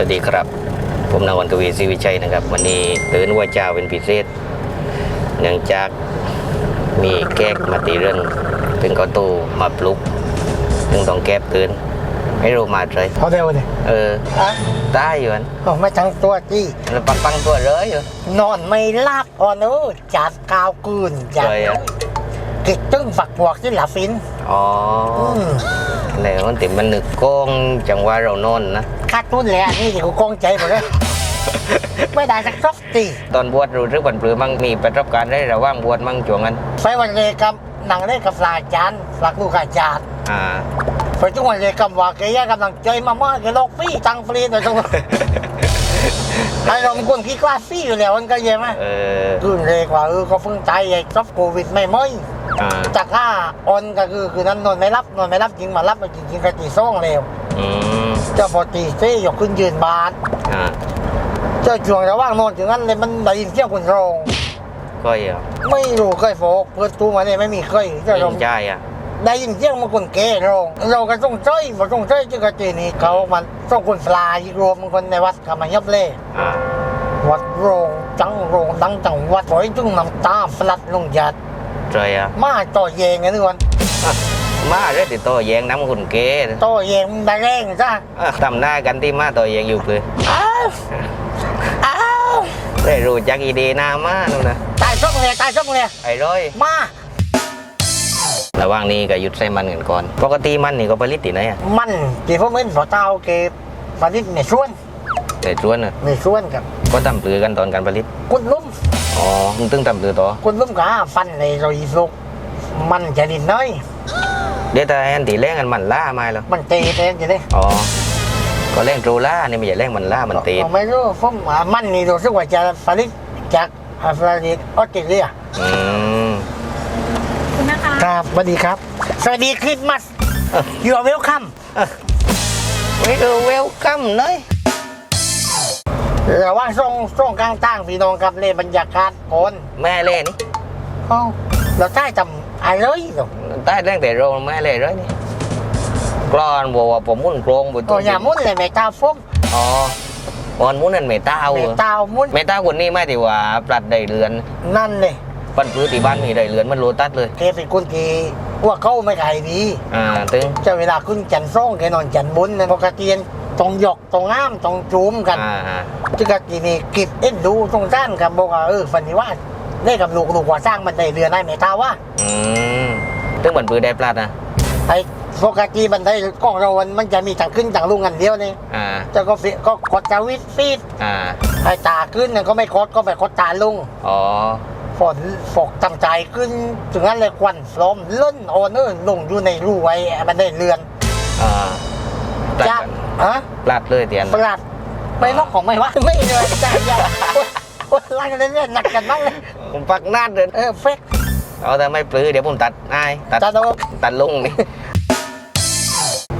วัสดีครับ ผมนางวันกวีศรีวิชัยนะครับ วันนี้ตื่นว่าเจ้าเป็นพิเศษเนื่องจากมีแก๊กมาตีเรื่องถึงก็ตู้มาปลุกถึงต้องแก้บตื่นไม่รู้มาเลยเขาเร็วเนี่ยเอออะตายอยู่อันเอาไม่ทั้งตัวที่แล้วปังปังตัวเลยอยู่นอนไม่หลับอ่อนเออจัดกาวกืนจัด เลยอะกิดตึ้งฝักบวกที่หลับฟินอ๋ออืมในมันติดมันนึกโกงจังว่าเรานอนนะคาดตุ้นแหละนี่ที่กูกองใจหมดเลย ไม่ได้สักสักตีตอนบวชรู้หรือวันปลือมั่งมีประสบการณ์ได้ระหว่างบวชมั่งจวงกันไปวันเลยกับหนังเล่นกับลาจานฝากลูกอาจารย์อ่า ไปทุกวันเลยกับว่าแกยังกำลังใจมามากแกโลกฟรีตังฟรีหน่อยจัง ไอ้เราเป็นคนขี้กล้าฟรีอยู่แล้วมันก็เย่ไหมเออคืนเลยกว่าเออก็เพิ่งใจไอ้ซับโควิดไม่เมื่อยอ่าจากห้าออนก็คือคือนั้นนอนไม่รับนอนไม่รับจริงมารับมาจริงๆก็ตีซ่องเร็วอืมเจ้าพอตีเซ่ยกขึ้นยืนบาทอ่าเจ้าช่วงระหว่างนอนถึงนั้นเลยมันได้ยินเสียงคนร้อง ก็อย่าไม่รู้เคยโฟกเปิดตู้มาเนี่ยไม่มีเคยเจ้าลยิมงใจอะ ได้ยินเสียงมันคนแก่ร้องเราก็ต้องใจบ่ต้องใจจึงกะเจนี่เขามันต้องคนปลายรวมคนในวัดก็มายับเล่อ่าวัดโรงจังโรงดังจังวัดปล่อยจุ้งน้ำตาฟลัดลงหยัดใจอะมาต่อแยงกันทุกคนมาเรื่อยติดต่อแยงน้ำคุณเก๋ต่อแยงมันได้แรงจ้าอะทำหน้ากันที่มาต่อแยงอยู่เลยอ้าวอ้าวได้รู้จักอีเดนามานู่นนะตายช่องเลยตายช่องเลยไอ้ร้อยมา ระหว่างนี้ก็หยุดใส่มันกันก่อน ปกติมันนี่ก็ผลิตที่ไหนอะมันที่พวกมันสอเตาเก็บผลิตในสวนในสวนอะในสวนกับก็ทำปลือกันตอนการผลิตกุดลุ่มอ๋อมึงตึงทำปลือต่อกุดลุ่มกับฟันในรอยสุกมันจะดินน้อยเดี๋ยวแต่แอนตีแรงกันมันล่ามาแล้วมันเตะเตะจะได้อ๋อก็แรงโตรล่านี่ไม่ใช่แรงมันล่ามันตีไม่รู้ผมว่ามันนี่รู้สึกว่าจะผลิตจากผลิตออสเตรเลียอืม คุณนะคะครับสวัสดีครับ สวัสดีคริสต์มาสยูเวลคัมเวลเวลคัมเนยแต่ว่าช่วงช่วงกลางตั้งพี่น้องครับเลยบรรยากาศโอนแม่เล่นี่เอ้าเราใต้จำอะไรเลยเหรอใต้แรงแต่โรงแม่เล่เลยนี่กรอนบอกว่าผมมุ่นโกรงบุตรโอ้ยอย่ามุ่นเลยแม่ตาฟงอ๋อวันมุ่นนั่นเมตาเอาแม่ตามุ่นเมตาคนนี้ไม่ที่ว่าปลัดได้เรือน นั่นเลย ปันพื้นที่บ้านมีได้เรือนมันโลตัสเลยแกเป็นคนที่ว่าเขาไม่ขายดีอ่าตึงเจะเวลาขึ้นจันทร์ส่งแกนอนจันทร์บนนะปกติตรงหยอกตรงงามตรงจูมกันอ่าอ่าที่กตินี่กิบเอ็นดูตรงด้านกับบอกว่าเออฟันนี้ว่าได้กับลูกลูกว่าสร้างมันได้เรือได้เมตาว่าอืมตึงปันพื้นได้ปลัดนะไอ้ปกติมันได้กล้องเรามันจะมีทางขึ้นทางลงกันเดียวนี่อ่าเจะก็ฟิก็กดจาวิตฟีดอ่าไอ้ตาขึ้นเนี่ยก็ไม่กดก็ไปกดตาลงอ๋อ ฝนฝกตั้งใจขึ้นถึงนั้นเลยควันฟลอมล้นโอนเออลงอยู่ในรูไว้มันได้เรือนอ่าปลัดจ้ากันฮะปลัดเลยเตียนประหลาดไม่นอกของไม่วะไม่เลยจ้าอย่าโอ๊ยโอ๊ยไล่กันเล่นๆหนักกันบ้างเลยผมปักหน้าเดินเออเฟกเอาแต่ไม่ปลื้อเดี๋ยวผมตัดนายตัดจ้าโดนตัดลุงนี่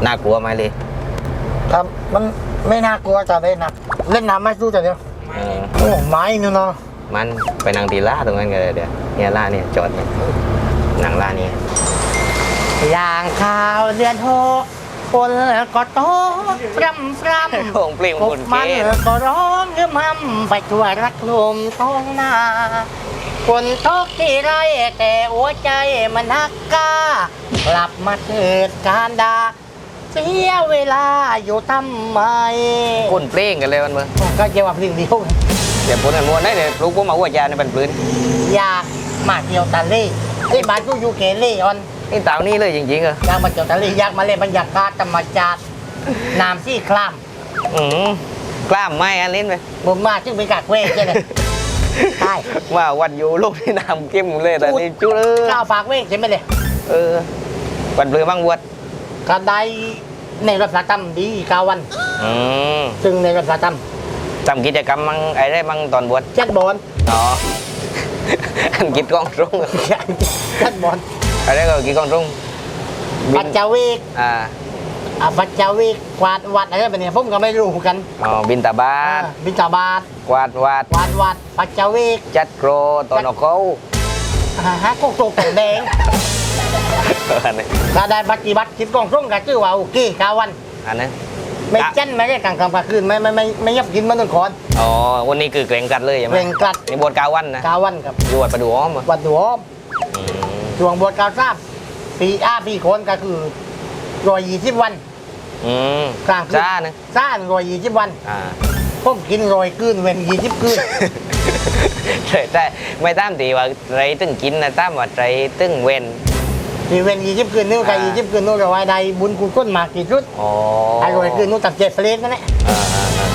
น่ากลัวไหมเลยครับมันไม่น่ากลัวจ้าได้หนักเล่นน้ำไม่สู้จ้าเดียวเออโอ้ไม้นู่นเนาะ มันไปนั่งตีล่าตรงนั้นกันเลยเดี๋ยวเนี่ยล่าเนี่ยจอดเนี่ยนั่งล่านี่อย่างข่าวเดือนหกฝนก็ตกพรำพรำโอ่งปลิ้งพวคุกณมันเกศก็ร้องเรื่มำไปทั่วรักลมท้องนาฝนตกที่ไรแต่หัวใจมันหักกากลับมาเกิดการดาเสียเวลาอยู่ทำไมคุณเปล่งกันเลยมันมึงก็เกี่ยวกับเพลงเดียว เดี๋ยวพูดกันมวนได้เดี๋ยวลูกผมมาหัวยาในบันปลื้นอยากมาเที่ยวทะเลไอ้ยบ้านกูอยู่เกเรออนนี่เต่านี่เลยจริงๆเหรออยากมาเที่ยวทะเลอยากมาเล่นบรรยากาศธรรมชาติน้ำซี่คลามอืมกล้ามไหมอันลิ้นไปผมมาจึงเป็นกากเว้ยใช่ไหมใช่ว่าวันอยู่ลูกที่น้ำเข้มเลยแต่นี่จุ๊เลยข้าวฝากเว้ยใช่ไหมเลยเออบันปลื้นบ้างวัดก็ได้ในรถสาตั้มดีกาวัน อืมซึ่งในรถสาตั้ม ทำกิจกรรมมั่งไอ้ได้มั่งตอนบวชเจ็ดบอลอ๋อ อันกิจกองตรงเจ็ดบอลอะไรก็กิจกองตรงบิปัจนจาวิกอ่าอะปัจจาวิกกวาดวัดอะไรแบบนี้ผมก็ไม่รู้กันอ๋อบินตาบาอ่าทบิณฑบาตกวาดวาดกวาดวัด ปัจจาวิกจัดโกรตอนออกเขาอ่าฮะกงโตกแดงอันนี้ก็ได้ปฏิบัติกิจกองส่งกับชื่อว่าโอเคกาวันอันนี้ ไม่จันไม่ได้กลางค่ำกลางคืนไม่ไม่ไม่ไม่ยับกินมันต้องคอนอ๋อวันนี้คือเกรงกัดเลยใช่ไหมเกรงกลัดนี่บวชกาวันนะกาวันครับอยู่วัดประดูอ้อมอะวัดหัวอืมช่วงบวชกาทราบปีอ้าปีโคนก็คือรอยยี่สิบวันอืมกลางคืนจ้านะซ่านรอยยี่สิบวันอ่าผมกินรอยคืนเว้นยี่สิบคืนใช่ใช่ไม่ตามตีว่าไรตึงกินนะตามว่าไรตึงเว้น มีเว้นยี่สิบคืนนู่นกับอ่ายี่สิบคืนนู่นกับว่าใดบุญคุณก้นมากกี่ชุดอ๋อไอ้รอยคืนนู่นตับเจ็ดเฟรนนั่นแหละอ่าอ่าอ่า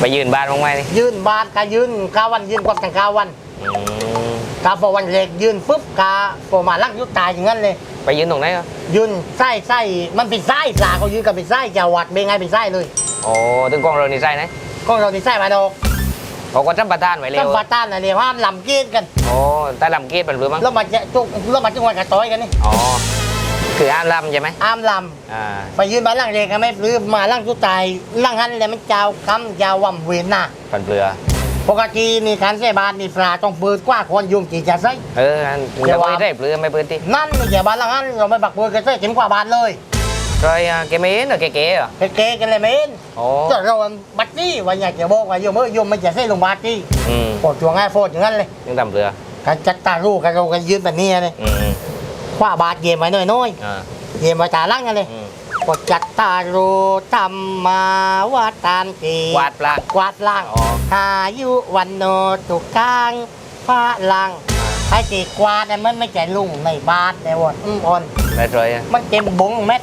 ไปยืนบ้านบ้างไหมนี่ยืนบาทกายืนกาวันยืนกว่ากันกาวันอืมกาพอวันเล็กยืนปุ๊บกาพอมาลักยุตตายอย่างนั้นเลย ไปยืนตรงไหนอะยืนไส้ไส้มันเป็นไส้ปลาเขายืนกับเป็นไส้จะวัดเป็นไงเป็นไส้เลย อ๋อถึงกองเรานี่ใช่ไหม ก็เราเป็นไส้มาดอก เขาก็จำประทานไว้แล้ต้อวงปาต้านอะไรห้ามลำเกตกันอ๋อแต่ลำเกตเป็นหรือมั้งแล้วมาจะจุกแล้วมาจุกวันกระต้อยกันนี่อ๋อ คืออ้ามลำใช่ไหมอ้ามลอ่าำไปยืนมาล่างเล็กกันไม่หรือมาล่างยุตายล่างหันเลยมันเจ้าคำเจ้าว่ำเวนน่ะปันเปลือ ปกตินี่การใส่บาทนี่ปลาต้องเปิดกว่าคนยุงกี่จะใส่ เอออันอย่าจะว่าไม่ได้เปลือไม่เปลือที่นั่นนี่อย่าบาทล่างหันเราไม่บักเปิดกันใส่เข็มกว่าบาทเลย รอยอะแกไม่เห็นเหรอแกเก๋เหรอเก๋ๆกันเลยเมนอ๋อก็เราบัตตี้ว่าอยากจะบอกว่าโยมเอ้ยโยมไม่จะใส่ลงบาทที่อืมปวดตัวง่ายโฟดอย่างนั้นเลยยังตำเปลือการจัดตาลูกกันเรากันยืนแบบนี้เลยอืมคว้าบาทเยี่ยมไว้น้อยอ่าๆเยี่ยมไว้ตาล่างกันเลยอืมก็จัดตารูทำมาว่าตามจีกวาดปลากวาดล่างอ๋ออายุวันโนตุกกลางฟ้าลังไอ้ตีกวาดเนี่ยมันไม่ใช่ลุงในบาทแต่ว่าอืมอ่อน ได้รอยอะมันเต็มบุงเม็ด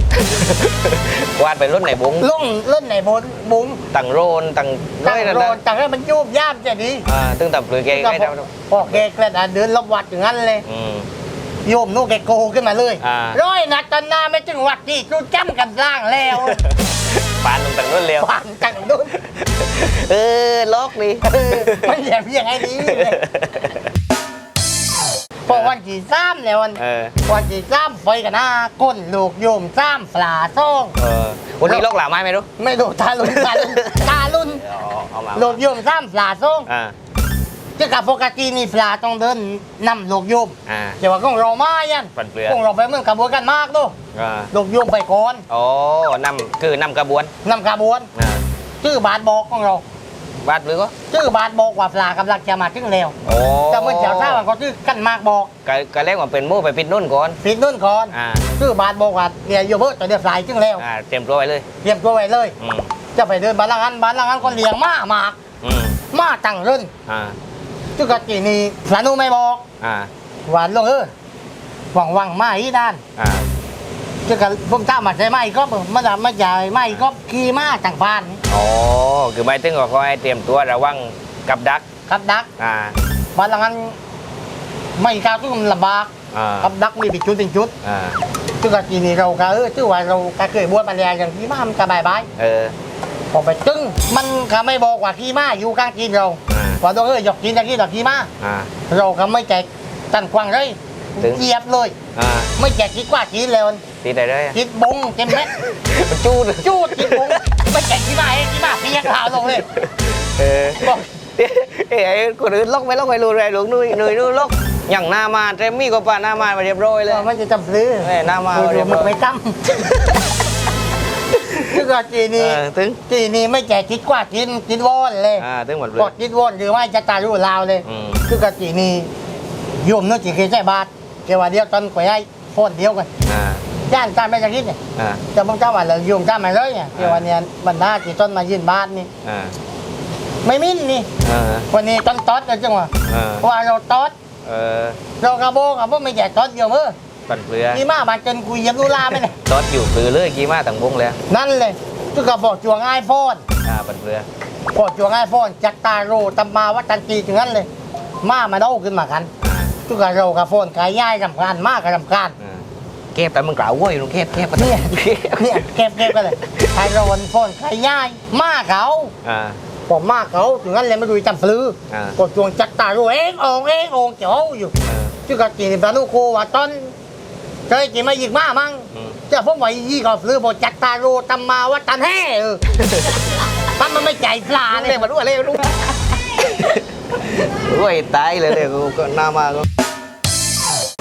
กวาดไปรุ่นไหนบุ้งลุงเล่นในบนบุงตังโรนตังร้ตั้องยนั่นโรนะนตั้งให้มันยุบย่ามจะดีอ่าตึงตำเปลือแกก็ได้พอแล้วพอแกกระดาเดินรอบวัดอย่างนั้นเลยอืมโยมนู่นแกโกขึ้นมาเลยอ่าร้อยนัดตอนหน้าไม่ถึงวัดที่จูจ้ำกันล่างแล้วปานลงตังรุ่นเร็วผ่านจังนู้นเออล็อกดิเออมันอย่าเพียงไอ้นี้เลย พอวันที่สามเนี่ยวันเออ วันที่สามไฟกันหน้าก้นลูกโยมสามปลาซ่องเออวันนี้ล็อกหลาไม้ไม่รู้ไม่ดูทารุนทารุนทารุนเอาเอามาลูกโยมสามปลาซ่องอ่าจะกับปกตินี่ปลาต้องเดินนำลูกโยมอ่า แต่ว่าของเรามายันปันเปลือของเราไปเหมือนกระบวนการมากดูอ่าลูกโยมไปก่อนอ๋อนำคือนำกระบวนนำกระบวนอ่า ชื่อบาทบอกของเรา บาดหรือก็ชื่อบาทบอกว่าปลากำลังจะมาถึงแล้วโอ้แต่เมื่อเช้าท่ามันก็ชื่อกันมากบอกก็ก็เรียกว่าเป็นหมู่ไปปิดนุ่นก่อน ปิดนู่นก่อนอ่า ชื่อบาทบอกว่าเดี๋ยวโยมเบิร์ตเดี๋ยวปลายถึงแล้วอ่าเตรียมตัวไว้เลยเตรียมตัวไว้เลย อืมจะไปเดินบ้านหลังนั้นบ้านหลังนั้นก็เลี้ยงม้ามากอืมม้าตั้งรุ่นอ่าจุกจีนี่สานุไม่บอกอ่าหวานลงเออหวังหวังมาอีด้าน อ่าจุกผมตามมาใช่ไหมก็มันจะไม่ใหญ่ไม่ก็ขี่ม้าต่างพาน อ๋อคือหมายถึงว่าเขาให้เตรียมตัวระวังกับดักครับดักอ่าบ้านหลังนั้นไม่กล้าตุ้มลำบากอ่าครับดักมีเป็นชุดเป็นชุดอ่าจุกจีนี่เราก็เออชื่อว่าเราก็เคยบวชมาแล้วอย่างขี่ม้ามันก็บายบายเออ พอไปตึ้งมันก็ไม่บอกว่าขี่ม้าอยู่กลางกินเราอ่า ว่าต้องเออหยอกกินอย่างนี้หยอกขี่ม้าอ่า เราก็ไม่แจกตันกวางเลยถึง เหยียบเลย อ่า ไม่แจกคิดกว่าคิดเลย ตีได้เลยอะคิดบงเต็มเม็ดมันจูดจูดคิดบงไม่แจกที่มาเองที่มาเพียกขาวลงเลยเออบอกเอ้ยไอ้คนอื่นล็อกไม่ล็อกไม่รู้เลยหลวงนุ้ยหนุ่ยนู้ล็อกอย่างหน้ามาเทมมี่ก็ป่าหน้ามามาเรียบร้อยเลยว่ามันจะจำซื้อเอ้ยหน้ามาดูเรีดูยบมึร้งอยไม่จำคือก็จีนี่เออถึงจีนี่ไม่แจกคิดกว่ากินกินวอนเลยอ่าถึงหมดเลยกดคิดวอนหรือว่าจะตารู้ลาวเลยอืมคือก็จีนี่โยมเนื้อจีเคยใช้บาทเกว่าเดียวตอนกว่าให้พ่นเดียวกันอ่า ย่านตามไม่จะคิดเนี่ยอ่าจะบังเจ้าว่าเราโยมจ้ามาเลยเนี่ยเกว่าเนี่ยบรรดาจีต้นมายืนบาทนี่ อ่าไม่มิ้นนี่ อ่าวันนี้ต้นต๊อดนะจังหวะอ่าว่าเราต๊อดเออเรากระโบกับพวกไม่แจกต๊อดเดียวเออปั่นเปลือนี่มาบาดจนคุยยับลูลาไม่เลยตอดอยู่ปลือเลยกี่มาต่างวงแล้วนั่นเลยทุกกระบอกจัวง่ายโฟนอ่าปั่นเปลือบอกจัวง่ายโฟนจักตาโรตำมาวัดตันตีถึงนั้นเลย มามาเด้าขึ้นมากันอ่าทุกกระโรกับโฟนกายย่ายรำคาญมากกับรำคาญ อ่า เก็บแต่มึงกล่าวเว้ยลุงเก็บเก็บเนี่ยเนี่ยเก็บเก็บกันเลยไทยโรนโฟนกายย่ายมาเขาอ่า ผมมาเขาถึงนั้นเลยไม่ดูจำฟลืออ่า กดจวงจักตาโรเององเององเจ้าอยู่เออจุกจีนพระลูกโคว่าต้นเคยกินมาอีกมามั้งอืมจะพวกไว้ยี่ก็ซื้อบอกจักตาโรตำมาว่าตันแห่เออถ้ามันไม่ใจปลาอ่าเลเลยยมารู้อะไรรู้รวยตายเลยเลยกูก็หน้ามาก็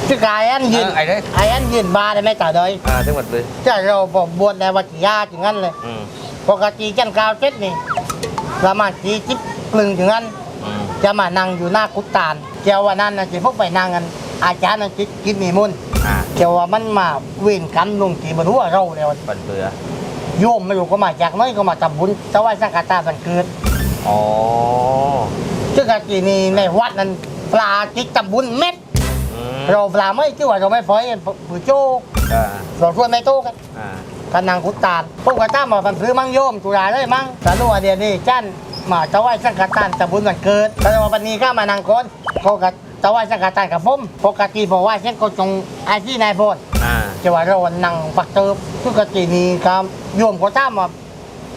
จุกายอันยืนเออไอ้เด้ยไอ้อันยืนบาได้ไหมต่อเลยอ่าถึงหมดเลยจะเราบอกบวชในวัดยาถึงนั้นเลยอืมปกติจันกาวเจ็ดนี่ประมาณจีจิบกลึงถึงนั้นอืมจะมานั่งอยู่หน้ากุฏตานเจ้าวันนั้นนะจะพวกไปนั่งกัน อาจารย์นะจิกินนิมนต์อ่าเจ้าว่ามันมาเวียนกรรมลงที่บนหัวเราแล้วปันเบือโยมไม่รู้ก็มาจากไหนก็มาทำบุญถวายสังฆทานวันเกิดอ๋อ ซึ่งกะจีนี่ในวัดนั้นปลาจิกทำบุญเม็ดอืม เราปลาไม่ชื่อว่าเราไม่พอยผู้โจ้อ่าเราชวนไม่โต้กันอ่ากันนางกุตานพวกกระต้ามาพันซื้อมั่งโยมตุลาเลยมั่งสนุเดียวนี่จันมาถวายสังฆทานทำบุญวันเกิดแต่ว่าวันนี้ก็มานางคนเขาก็ถวายสังฆทานกับผมปกติบอกว่าเช่นก็จงอาชีพนายพลอ่าจะว่าเรานั่งปักเติบปกตินี่ครับโยมก็ตามมา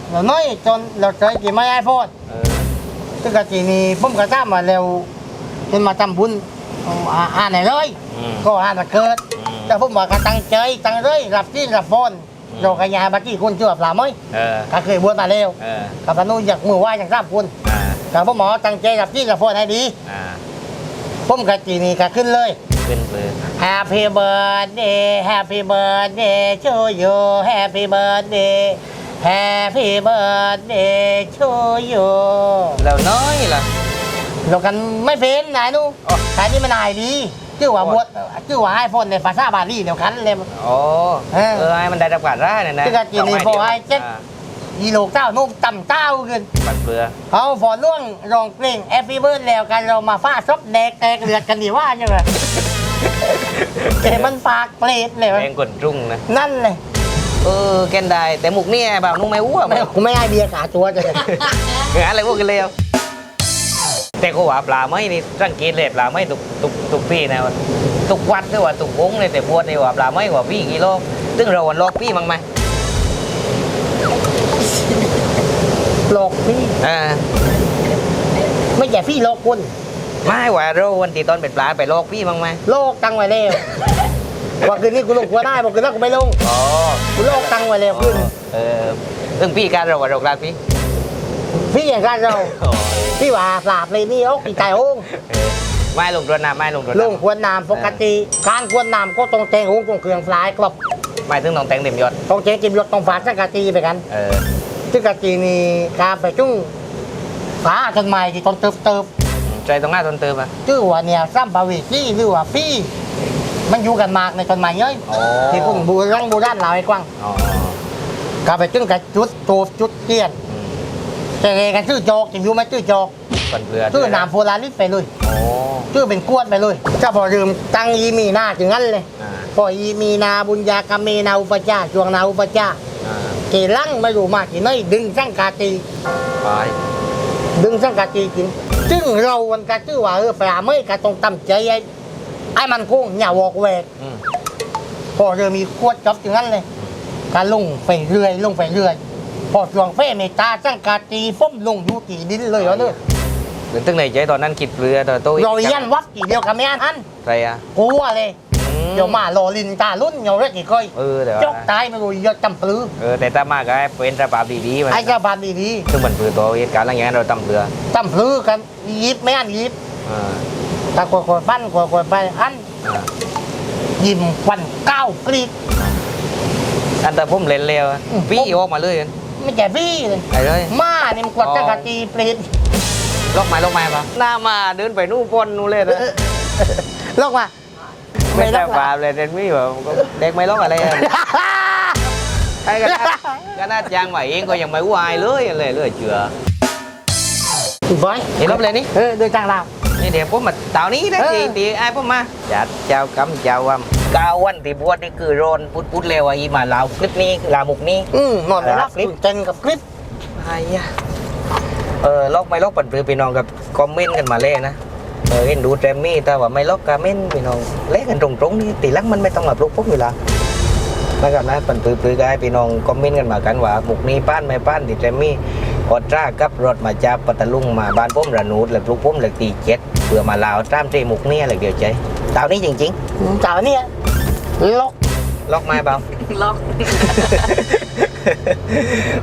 เราน้อยจนเราเคยกินไม่ได้พลเออ ปกตินี่ผมก็ตามมาเร็วจนมาทำบุญ อ่าอ่านไหนเลย อืม ก็อ่านมาเกิดอืมแต่ผมบอกก็ตั้งใจตั้งเลยรับที่รับพรอืมเราขยายบัตรที่คนเชื่อปลาไหมเออก็เคยบวชมาแล้วเออกับพนุอยากมือไหว้อย่างทราบคุณอ่าแต่ผมหมอตั้งใจรับที่รับพรให้ดี อ่าผมกะจีนี่ก็ขึ้นเลย ขึ้นเบือ Happy birthday Happy birthday to you Happy birthday Happy birthday to you แล้วน้อยล่ะ เรากันไม่เป็นนายหนูอ๋อแต่นี่มันนายดีชื่อว่าบวชชื่อว่าให้พนในภาษาบาลีเดียวกันเลยอ๋อเออเออให้มันได้รับการร่าเนี่ยนะที่กะกินนี่พอให้เจ็ดอ่ายีโลกเต้านุ่มต่ำเต้าขึ้นปันเบือเขาฝอล่วงรองเพลงแอฟฟี่เบิร์ดแล้วกันเรามาฟาดซบแดกแตกเลือดกันดีว่าเนี่ยเลยเอ้มันปากเปรตเลยแรงกดรุ่งนะนั่นเลยเออแกนได้แต่หมุกเนี่ยแบบนุ่งไม่อ้วนไม่กูไม่ให้เบียร์ขาตัวจะเลยงานอะไรพวกกันเลยเอา แต่ก็ว่าปลาไม่นี่สังเกตเลยปลาไม่ตุกตุกตุกพี่นะตุกวัดหรือว่าตุกวงเลยแต่พวดนี่ว่าปลาไม่ว่าพี่กี่โลซึ่งเราวันลอกพี่มั้งไหมหลอกพี่อ่าไม่ใช่พี่หลอกคนไม่ว่าเราวันที่ตอนเป็นปลาไปลอกพี่มั้งไหมโลกตังไว้แล้วว่าคืนนี้กูลงกูได้บอกคืนนั้นกูไม่ลงอ๋อกูโลกตังไว้แล้วคืนเออเรื่องพี่การเราว่าเรากลาพี่พี่อย่างกันเรา อ๋อพี่ว่าปราบเลยนี่โอ้ปีไก่โอ้งเออไม่ลงตัวน้ำไม่ลงตัวลงน้ำควรนามปกติการควรนามก็ต้องแตงโอ้งตรงเครื่องฟลายกรอบไม่ถึงน้องแตงเต็มยศต้องเจ๊กิมยศต้องฝาดสังกะตีไปกันเออซึ่งกะตีนี่การไปจุ้งฝาต้นไม้ที่ต้นเติบเติบใจตรงหน้าต้นเติมอะชื่อว่าเนี่ยซ้ำปาวิซี่หรือว่าพี่มันอยู่กันมากในต้นไม้เย้ยอ๋อที่พุ่งบูรังบูด้านเราไอ้กว้างอ๋อก็ไปจุ้งกับจุดโตจุดเตี้ยนอืม แต่เรกันชื่อจอกจะอยู่ไหมชื่อจอกปันเบือชื่อนามโพลาริสไปเลยอ๋อชื่อเป็นกวนไปเลยเจ้าพอลืมตั้งอีมีนาถึงนั้นเลยอ่าพออีมีนาบุญญากรรมเมนาอุปจาช่วงนาอุปจาอ่าเกลังไม่รู้มากกี่น้อยดึงสังกาตี ไปดึงสังกาตีกินซึ่งเราวันกาชื่อว่าเออปลาไม่กาต้องตั้งใจไอ้ไอ้มันคงอย่าวอกแวกอืมพอเริ่มมีขวดจับถึงนั้นเลยการลงไปเรื่อยลงไปเรื่อย พอช่วงเฟ่เมตาสังกาตีฟ้มลงอยู่ตีดินเลยเหรอเนี่ยหรือตึงไหนใจตอนนั้นคิดเรือตอนโตอีกเราเยันวัดกี่เดียวกับแม่อันใครอะกลัวเลยอืมเดี๋ยวมาลอลินตาลุ่นเงาเรกกี่ก้อยเออแต่จว่ากตายไม่รู้เยอะจำปลือเออแต่ถ้ามากก็ให้เป็นระบาบดีๆมันไอ้เจ้าบานดีซึ่งมันคือตัวเหตุการณ์อะไรอย่างนั้นเราตำเรือๆจำปลือกันยิบแม่อันยิบอ่าตาคอยคอยปั้นคอยคอยไปอันอ่ายิ้มควันก้าวกรีดอันแต่ผมเล่นเร็วอะอืมพี่ออกมาเลย ไม่แก่พี่เลยไอ้เลย มานี่มันกวดจักรตีเปรตลอกไม้ลอกไม้ปะหน้ามาเดินไปนู่นปนนู่นเลยนะลอกมา ไม่ลได้อกปาบเลยเดนมี่แบบเด็กไม่ลอกอะไรอะไอ้กันก็น่าจางมาเองก็ยังไม่วายเลยอะไรเลยเจือถูกไหมเห็นรอบเลยนี่เออโดยจ้างเรานี่เดี๋ยวผมมาเต่านี้นะเออตีตีไอ้ผมมาจัดเจ้ากำเจ้าวัม กาวันที่บวชนี่คือโรนพุดพุดเร็วอีมาลาวคลิปนี้ลามุกนี้ อืมนอนไม่รับคลิปเจนกับคลิปไอ้ยะเออลอกไม่ลอกปันปลือพี่น้องกับคอมเมนต์กันมาเลยนะเออเห็นดูแจมมี่แต่ว่าไม่ลอกกาเมนต์พี่น้องเล่นกันตรงๆนี่ตีลักมันไม่ต้องมาปลุกปุ๊บอยู่และนะครับนะปันปลือปลือก็ให้พี่น้องคอมเมนต์กันมากันว่าหมุกนี้ป้านไม่ป้านติแจมมี่อดจ้ากับรถมาจากปัตตาลุงมาบ้านผมระนูดแล้วปลุกผมเลยตีเจ็ด เพื่อมาลาวตามเจหมุกนี่อะไรเดียวใจเต่านี้จริงๆจ่าเนี่ยล็อกล็อกไม้เปล่า ล็อก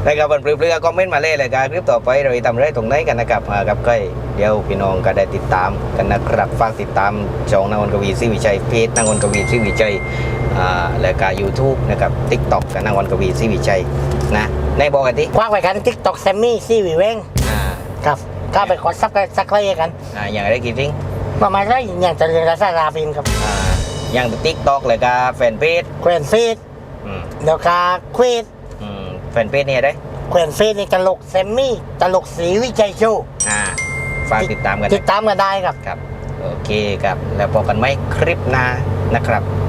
นะครับบันปลือๆคอมเมนต์มาเลยรายการคลิปต่อไปเราจะทำอะไรตรงไหนกันนะครับอ่ากับก้อยเดี๋ยวพี่น้องก็ได้ติดตามกันนะครับฝากติดตามช่องนางวนกวีซีวิชัยเพจนางวนกวีซีวิชัยอ่าและก็ยูทูบนะครับทิกตอกกับนางวนกวีซีวิชัยนะในบอกกันที่คว้าไปกันทิกตอกแซมมี่ซีวีเวงอ่า ครับ ก็ไปกดซับกันสักไลค์กันอ่าอย่างไรกี่ทิ้งประมาณไรอย่างจะเรียนรัศดาฟิล์มครับอ่าอย่างติ๊กต็อกเลยก็แฟนเพจแควนฟีดอืมเดี๋ยวกาควีดอืมแฟนเพจเนี่ยได้แควนฟีดนี่ตลกแซมมี่ตลกสีวิจัยโชว์อ่าฝากติดตามกันติดตามกันได้ครับครับ โอเคครับ แล้วพบกันไหมคลิปหน้านะครับ